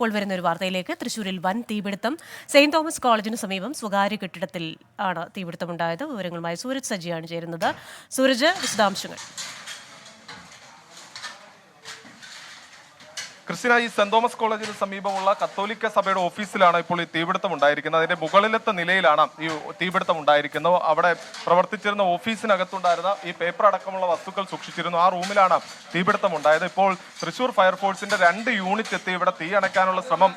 ഇപ്പോൾ വരുന്ന ഒരു വാർത്തയിലേക്ക് തൃശൂരിൽ വൻ തീപിടുത്തം. സെയിന്റ് തോമസ് കോളേജിന് സമീപം സ്വകാര്യ കെട്ടിടത്തിൽ ആണ് തീപിടുത്തമുണ്ടായത്. വിവരങ്ങളുമായി സൂരജ് സജിയാണ് ചേരുന്നത്. സൂരജ് വിശദാംശങ്ങൾ. ക്രിസ്ത്യന ഈ സെന്റ് തോമസ് കോളേജിന് സമീപമുള്ള കത്തോലിക്ക സഭയുടെ ഓഫീസിലാണ് ഇപ്പോൾ ഈ തീപിടുത്തം ഉണ്ടായിരിക്കുന്നത്. അതിന്റെ മുകളിലത്തെ നിലയിലാണ് ഈ തീപിടുത്തം ഉണ്ടായിരിക്കുന്നത്. അവിടെ പ്രവർത്തിച്ചിരുന്ന ഓഫീസിനകത്തുണ്ടായിരുന്ന ഈ പേപ്പർ അടക്കമുള്ള വസ്തുക്കൾ സൂക്ഷിച്ചിരുന്നു. ആ റൂമിലാണ് തീപിടുത്തം ഉണ്ടായത്. ഇപ്പോൾ തൃശൂർ ഫയർഫോഴ്സിന്റെ രണ്ട് യൂണിറ്റ് എത്തി. ഇവിടെ തീ അണയ്ക്കാനുള്ള ശ്രമം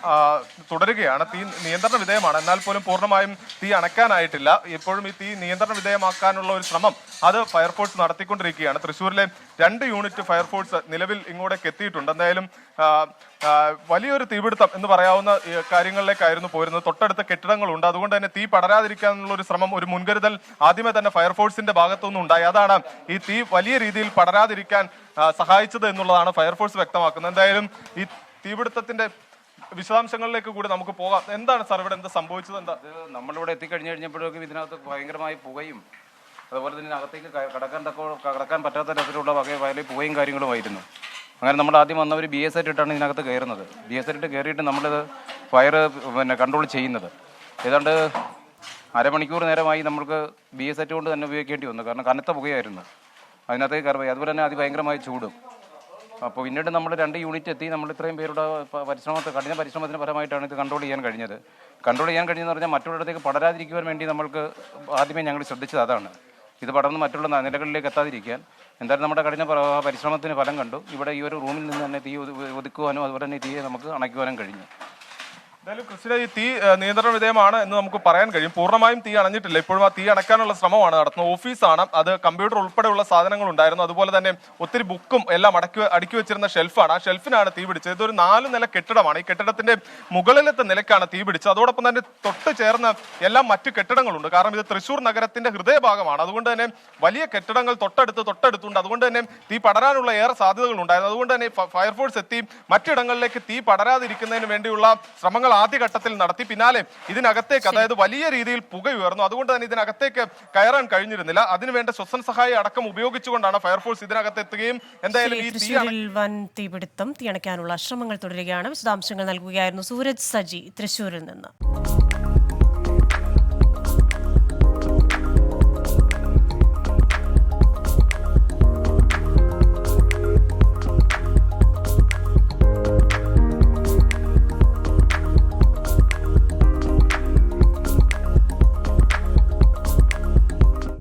തുടരുകയാണ്. തീ നിയന്ത്രണ വിധേയമാണ്. എന്നാൽ പോലും പൂർണമായും തീ അണയ്ക്കാനായിട്ടില്ല. ഇപ്പോഴും ഈ തീ നിയന്ത്രണ വിധേയമാക്കാനുള്ള ഒരു ശ്രമം അത് ഫയർഫോഴ്സ് നടത്തിക്കൊണ്ടിരിക്കുകയാണ്. തൃശ്ശൂരിലെ രണ്ട് യൂണിറ്റ് ഫയർഫോഴ്സ് നിലവിൽ ഇങ്ങോട്ടേക്ക് എത്തിയിട്ടുണ്ട്. എന്തായാലും വലിയൊരു തീപിടുത്തം എന്ന് പറയാവുന്ന കാര്യങ്ങളിലേക്കായിരുന്നു പോരുന്നത്. തൊട്ടടുത്ത കെട്ടിടങ്ങളുണ്ട്. അതുകൊണ്ട് തന്നെ തീ പടരാതിരിക്കാനുള്ള ഒരു ശ്രമം ഒരു മുൻകരുതൽ ആദ്യമേ തന്നെ ഫയർഫോഴ്സിന്റെ ഭാഗത്തുനിന്ന് ഉണ്ടായി. അതാണ് ഈ തീ വലിയ രീതിയിൽ പടരാതിരിക്കാൻ സഹായിച്ചത് എന്നുള്ളതാണ് ഫയർഫോഴ്സ് വ്യക്തമാക്കുന്നത്. എന്തായാലും ഈ തീപിടുത്തത്തിന്റെ വിശദാംശങ്ങളിലേക്ക് കൂടി നമുക്ക് പോകാം. എന്താണ് സാർ ഇവിടെ എന്താ സംഭവിച്ചത്? എന്താ? നമ്മളിവിടെ എത്തിക്കഴിഞ്ഞ് കഴിഞ്ഞപ്പോഴേക്കും ഇതിനകത്ത് ഭയങ്കരമായി പുകയും അതുപോലെ തന്നെ അകത്തേക്ക് കടക്കാൻ തക്ക കടക്കാൻ പറ്റാത്ത തരത്തിലുള്ള വക വലിയ പുകയും കാര്യങ്ങളുമായിരുന്നു. അങ്ങനെ നമ്മൾ ആദ്യം വന്നവർ ബി എസ് ഇട്ടാണ് ഇതിനകത്ത് കയറുന്നത്. ബി എസ് ഇട്ട് കയറിയിട്ട് നമ്മളിത് ഫയർ പിന്നെ കൺട്രോൾ ചെയ്യുന്നത്. ഏതാണ്ട് അരമണിക്കൂർ നേരമായി നമ്മൾക്ക് ബി എസ് കൊണ്ട് തന്നെ ഉപയോഗിക്കേണ്ടി വന്നു. കാരണം കനത്ത പുകയായിരുന്നു. അതിനകത്തേക്ക് കയറി അതുപോലെ തന്നെ അതിഭയങ്കരമായ ചൂടും. അപ്പോൾ പിന്നീട് നമ്മൾ രണ്ട് യൂണിറ്റ് എത്തി. നമ്മൾ ഇത്രയും പേരുടെ പരിശ്രമത്തെ കഠിന പരിശ്രമത്തിന് പരമായിട്ടാണ് ഇത് കൺട്രോൾ ചെയ്യാൻ കഴിഞ്ഞത്. കൺട്രോൾ ചെയ്യാൻ കഴിഞ്ഞതെന്ന് പറഞ്ഞാൽ മറ്റുള്ളിടത്തേക്ക് പടരാതിരിക്കുവാൻ വേണ്ടി നമ്മൾക്ക് ആദ്യമേ ഞങ്ങൾ ശ്രദ്ധിച്ചത് അതാണ്. ഇത് പടർന്ന് മറ്റുള്ള നിലകളിലേക്ക് എത്താതിരിക്കാൻ എന്തായാലും നമ്മുടെ കഠിന പരിശ്രമത്തിന് ഫലം കണ്ടു. ഇവിടെ ഈ ഒരു റൂമിൽ നിന്ന് തന്നെ തീ ഒതു- ഒതുക്കുവാനും അതുപോലെ തന്നെ തീയെ നമുക്ക് അണയ്ക്കുവാനും കഴിഞ്ഞു. എന്തായാലും കൃഷിയുടെ ഈ തീ നിയന്ത്രണ വിധേയമാണ് എന്ന് നമുക്ക് പറയാൻ കഴിയും. പൂർണമായും തീ അണഞ്ഞിട്ടില്ല. ഇപ്പോഴും ആ തീ അണക്കാനുള്ള ശ്രമമാണ് നടത്തുന്നത്. ഓഫീസാണ്. അത് കമ്പ്യൂട്ടർ ഉൾപ്പെടെയുള്ള സാധനങ്ങൾ ഉണ്ടായിരുന്നു അതുപോലെ തന്നെ ഒത്തിരി ബുക്കും എല്ലാം അടക്കി അടുക്കി വെച്ചിരുന്ന ഷെൽഫാണ്. ആ ഷെൽഫിനാണ് തീ പിടിച്ചത്. ഇതൊരു നാല് നില കെട്ടിടമാണ്. ഈ കെട്ടിടത്തിന്റെ മുകളിലത്തെ നിലക്കാണ് തീ പിടിച്ചത്. അതോടൊപ്പം തന്നെ തൊട്ട് ചേർന്ന എല്ലാം മറ്റു കെട്ടിടങ്ങളുണ്ട്. കാരണം ഇത് തൃശൂർ നഗരത്തിന്റെ ഹൃദയഭാഗമാണ്. അതുകൊണ്ട് തന്നെ വലിയ കെട്ടിടങ്ങൾ തൊട്ടടുത്ത് തൊട്ടടുത്തുണ്ട്. അതുകൊണ്ട് തന്നെ തീ പടരാനുള്ള ഏറെ സാധ്യതകൾ ഉണ്ടായിരുന്നു അതുകൊണ്ട് തന്നെ ഫയർഫോഴ്സ് എത്തി മറ്റിടങ്ങളിലേക്ക് തീ പടരാതിരിക്കുന്നതിന് വേണ്ടിയുള്ള ശ്രമങ്ങൾ ആദ്യഘട്ടത്തിൽ നടത്തി. പിന്നാലെ ഇതിനകത്തേക്ക് അതായത് വലിയ രീതിയിൽ പുക ഉയർന്നു. അതുകൊണ്ട് തന്നെ ഇതിനകത്തേക്ക് കയറാൻ കഴിഞ്ഞിരുന്നില്ല. അതിനുവേണ്ട ശ്വസന സഹായി അടക്കം ഉപയോഗിച്ചുകൊണ്ടാണ് ഫയർഫോഴ്സ് ഇതിനകത്ത് എത്തുകയും എന്തായാലും ഈ തീ വൻ തീപിടുത്തം തീയണയ്ക്കാനുള്ള ശ്രമങ്ങൾ തുടരുകയാണ്. വിശദാംശങ്ങൾ നൽകുകയായിരുന്നു സൂരജ് സജി തൃശൂരിൽ നിന്ന്.